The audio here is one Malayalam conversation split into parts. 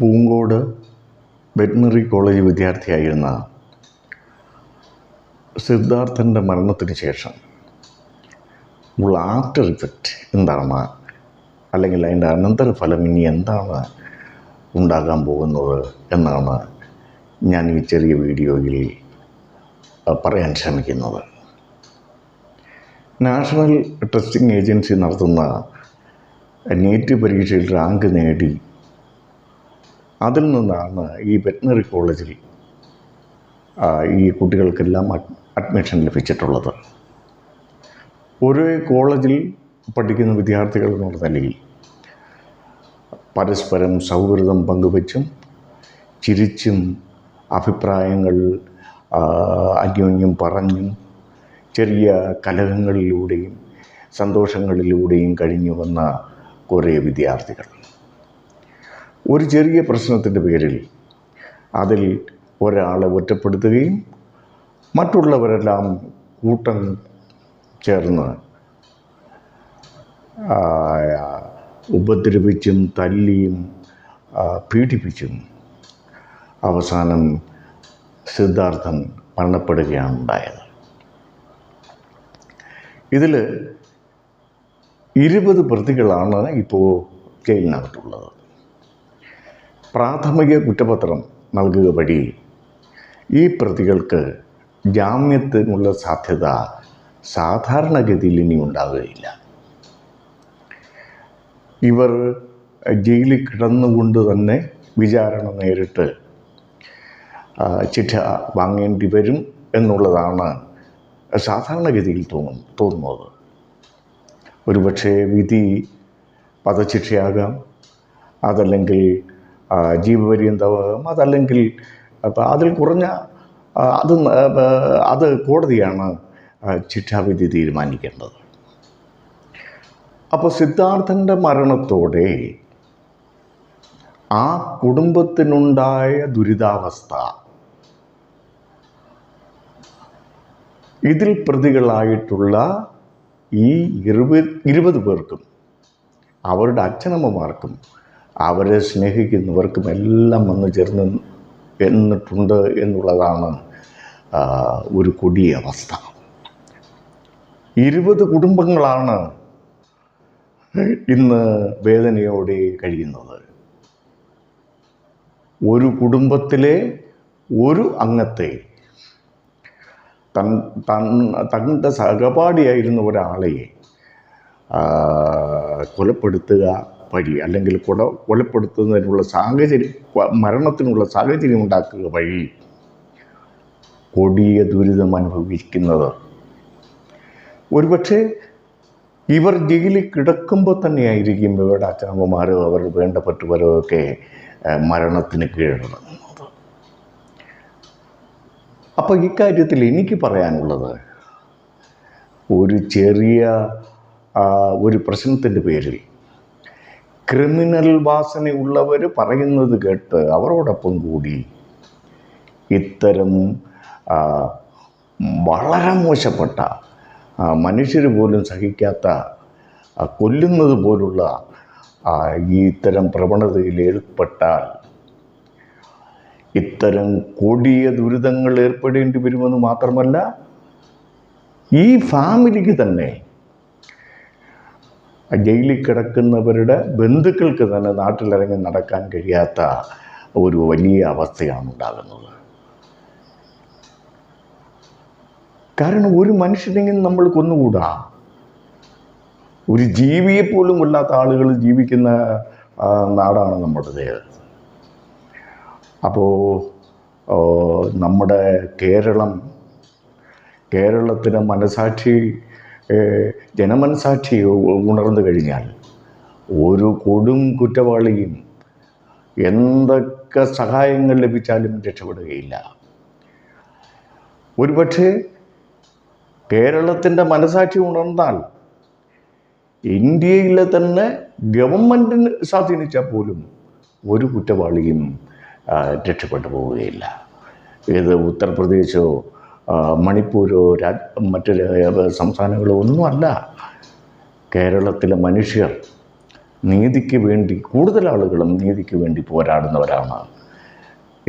പൂങ്കോട് വെറ്റിനറി കോളേജ് വിദ്യാർത്ഥിയായിരുന്ന സിദ്ധാർത്ഥന്റെ മരണത്തിന് ശേഷം ഉള്ള ആഫ്റ്റർ ഇഫക്റ്റ് എന്താണ്? അല്ലെങ്കിൽ അതിന്റെ അനന്തരഫലം ഇനി എന്താണ് ഉണ്ടാകാൻ പോകുന്നത് എന്നാണ് ഞാൻ ഈ ചെറിയ വീഡിയോയിൽ പറയാൻ ശ്രമിക്കുന്നത്. നാഷണൽ ടെസ്റ്റിംഗ് ഏജൻസി നടത്തുന്ന നീറ്റ് പരീക്ഷയിൽ റാങ്ക് നേടി അതിൽ നിന്നാണ് ഈ വെറ്റിനറി കോളേജിൽ ഈ കുട്ടികൾക്കെല്ലാം അഡ്മിഷൻ ലഭിച്ചിട്ടുള്ളത്. ഒരേ കോളേജിൽ പഠിക്കുന്ന വിദ്യാർത്ഥികൾ എന്നുള്ള നിലയിൽ പരസ്പരം സൗഹൃദം പങ്കുവച്ചും ചിരിച്ചും അഭിപ്രായങ്ങൾ അന്യോന്യം പറഞ്ഞും ചെറിയ കലഹങ്ങളിലൂടെയും സന്തോഷങ്ങളിലൂടെയും കഴിഞ്ഞു വന്ന കുറേ വിദ്യാർത്ഥികൾ. ഒരു ചെറിയ പ്രശ്നത്തിന്റെ പേരിൽ അതിൽ ഒരാളെ ഒറ്റപ്പെടുത്തുകയും മറ്റുള്ളവരെല്ലാം കൂട്ടം ചേർന്ന് ഉപദ്രവിച്ചും തല്ലിയും പീഡിപ്പിച്ചും അവസാനം സിദ്ധാർത്ഥൻ മരണപ്പെടുകയാണ് ഉണ്ടായത്. ഇതിൽ ഇരുപത് പ്രതികളാണ് ഇപ്പോൾ ജയിലിനകത്തുള്ളത്. പ്രാഥമിക കുറ്റപത്രം നൽകുക വഴി ഈ പ്രതികൾക്ക് ജാമ്യത്തിനുള്ള സാധ്യത സാധാരണഗതിയിൽ ഇനി ഉണ്ടാവുകയില്ല. ഇവർ ജയിലിൽ കിടന്നുകൊണ്ട് തന്നെ വിചാരണ നേരിട്ട് ചിട്ട വാങ്ങേണ്ടി വരും എന്നുള്ളതാണ് സാധാരണഗതിയിൽ തോന്നും തോന്നുന്നത്. ഒരുപക്ഷെ വിധി പദശിക്ഷയാകാം അതല്ലെങ്കിൽ ജീവപര്യന്തമാകാം അതല്ലെങ്കിൽ അപ്പം അതിൽ കുറഞ്ഞ അത് അത് കോടതിയാണ് ശിക്ഷാവിധി തീരുമാനിക്കേണ്ടത്. അപ്പോൾ സിദ്ധാർത്ഥന്റെ മരണത്തോടെ ആ കുടുംബത്തിനുണ്ടായ ദുരിതാവസ്ഥ ഇതിൽ പ്രതികളായിട്ടുള്ള ഈ ഇരുപത് ഇരുപത് പേർക്കും അവരുടെ അച്ഛനമ്മമാർക്കും അവരെ സ്നേഹിക്കുന്നവർക്കും എല്ലാം വന്നു ചേർന്ന് എന്നിട്ടുണ്ട് എന്നുള്ളതാണ് ഒരു കൊടിയ അവസ്ഥ. ഇരുപത് കുടുംബങ്ങളാണ് ഇന്ന് വേദനയോടെ കഴിയുന്നത്. ഒരു കുടുംബത്തിലെ ഒരു അംഗത്തെ തൻ തൻ തന്റെ സഹപാഠിയായിരുന്ന ഒരാളെ കൊലപ്പെടുത്തുക വഴി അല്ലെങ്കിൽ കൊല കൊലപ്പെടുത്തുന്നതിനുള്ള സാഹചര്യം മരണത്തിനുള്ള സാഹചര്യം ഉണ്ടാക്കുക വഴി കൊടിയ ദുരിതം അനുഭവിക്കുന്നത്. ഒരുപക്ഷെ ഇവർ ജയിലിൽ കിടക്കുമ്പോൾ തന്നെയായിരിക്കും ഇവരുടെ അച്ഛനമ്മമാരോ അവർ വേണ്ടപ്പെട്ടവരൊക്കെ മരണത്തിന് കീഴടങ്ങുന്നത്. അപ്പോൾ ഇക്കാര്യത്തിൽ എനിക്ക് പറയാനുള്ളത് ഒരു ചെറിയ ഒരു പ്രശ്നത്തിന്റെ പേരിൽ ക്രിമിനൽ വാസനയുള്ളവർ പറയുന്നത് കേട്ട് അവരോടൊപ്പം കൂടി ഇത്തരം വളരെ മോശപ്പെട്ട മനുഷ്യർ പോലും സഹിക്കാത്ത കൊല്ലുന്നത് പോലുള്ള ഈ ഇത്തരം പ്രവണതയിൽ ഏർപ്പെട്ടാൽ ഇത്തരം കൊടിയ ദുരിതങ്ങൾ ഏർപ്പെടേണ്ടി വരുമെന്ന് മാത്രമല്ല ഈ ഫാമിലിക്ക് തന്നെ ജയിലിൽ കിടക്കുന്നവരുടെ ബന്ധുക്കൾക്ക് തന്നെ നാട്ടിലിറങ്ങി നടക്കാൻ കഴിയാത്ത ഒരു വലിയ അവസ്ഥയാണ് ഉണ്ടാകുന്നത്. കാരണം ഒരു മനുഷ്യനെങ്കിലും നമ്മൾ കൊന്നുകൂടാ. ഒരു ജീവിയെ പോലും കൊല്ലാത്ത ആളുകൾ ജീവിക്കുന്ന നാടാണ് നമ്മുടേത് അപ്പോൾ നമ്മുടെ കേരളം കേരളത്തിന് മനസാക്ഷി ജനമനസാക്ഷി ഉണർന്നു കഴിഞ്ഞാൽ ഒരു കൊടും കുറ്റവാളിയും എന്തൊക്കെ സഹായങ്ങൾ ലഭിച്ചാലും രക്ഷപ്പെടുകയില്ല. ഒരുപക്ഷെ കേരളത്തിന്റെ മനസാക്ഷി ഉണർന്നാൽ ഇന്ത്യയിലെ തന്നെ ഗവൺമെന്റിന് സ്വാധീനിച്ചാൽ പോലും ഒരു കുറ്റവാളിയും രക്ഷപ്പെട്ടു പോവുകയില്ല. ഇത് ഉത്തർപ്രദേശോ മണിപ്പൂരോ രാ മറ്റു സംസ്ഥാനങ്ങളോ ഒന്നുമല്ല. കേരളത്തിലെ മനുഷ്യർ നീതിക്ക് വേണ്ടി കൂടുതൽ ആളുകളും നീതിക്ക് വേണ്ടി പോരാടുന്നവരാണ്.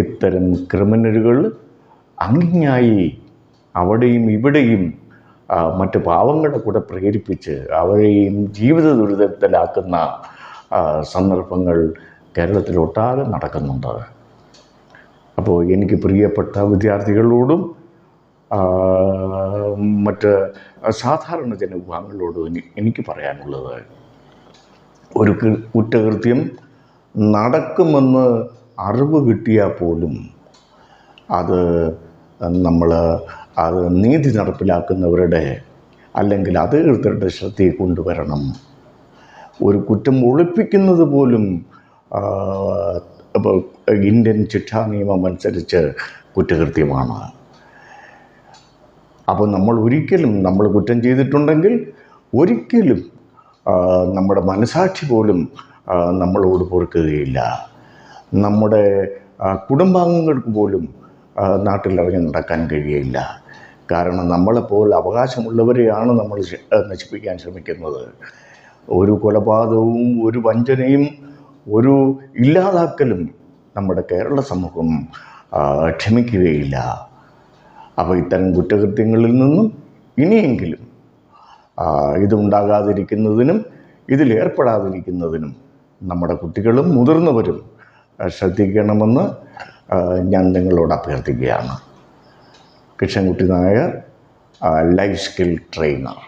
ഇത്തരം ക്രിമിനലുകൾ അങ്ങിങ്ങായി അവിടെയും ഇവിടെയും മറ്റ് പാവങ്ങളെ കൂടെ പ്രേരിപ്പിച്ച് അവരെയും ജീവിത ദുരിതത്തിലാക്കുന്ന സന്ദർഭങ്ങൾ കേരളത്തിലൊട്ടാകെ നടക്കുന്നുണ്ട്. അപ്പോൾ എനിക്ക് പ്രിയപ്പെട്ട വിദ്യാർത്ഥികളോടും മറ്റ് സാധാരണ ജനവിഭാഗങ്ങളോട് എനി- എനിക്ക് പറയാനുള്ളത് ഒരു കുറ്റകൃത്യം നടക്കുമെന്ന് അറിവ് കിട്ടിയാൽ പോലും അത് നമ്മൾ അത് നീതി നടപ്പിലാക്കുന്നവരുടെ അല്ലെങ്കിൽ അധികൃതരുടെ ശ്രദ്ധയിൽ കൊണ്ടുവരണം. ഒരു കുറ്റം ഒളിപ്പിക്കുന്നത് പോലും ഇന്ത്യൻ ശിക്ഷാ നിയമം അനുസരിച്ച് കുറ്റകൃത്യമാണ്. അപ്പോൾ നമ്മൾ ഒരിക്കലും നമ്മൾ കുറ്റം ചെയ്തിട്ടുണ്ടെങ്കിൽ ഒരിക്കലും നമ്മുടെ മനസാക്ഷി പോലും നമ്മളോട് പൊറുക്കുകയില്ല. നമ്മുടെ കുടുംബാംഗങ്ങൾക്ക് പോലും നാട്ടിലിറങ്ങി നടക്കാൻ കഴിയില്ല കാരണം നമ്മളെപ്പോൾ അവകാശമുള്ളവരെയാണ് നമ്മൾ നശിപ്പിക്കാൻ ശ്രമിക്കുന്നത്. ഒരു കൊലപാതകവും ഒരു വഞ്ചനയും ഒരു ഇല്ലാതാക്കലും നമ്മുടെ കേരള സമൂഹം ക്ഷമിക്കുകയില്ല. അപ്പോൾ ഇത്തരം കുറ്റകൃത്യങ്ങളിൽ നിന്നും ഇനിയെങ്കിലും ഇതുണ്ടാകാതിരിക്കുന്നതിനും ഇതിലേർപ്പെടാതിരിക്കുന്നതിനും നമ്മുടെ കുട്ടികളും മുതിർന്നവരും ശ്രദ്ധിക്കണമെന്ന് ഞാൻ നിങ്ങളോട് അഭ്യർത്ഥിക്കുകയാണ്. Krishnankutty Nair life skill trainer.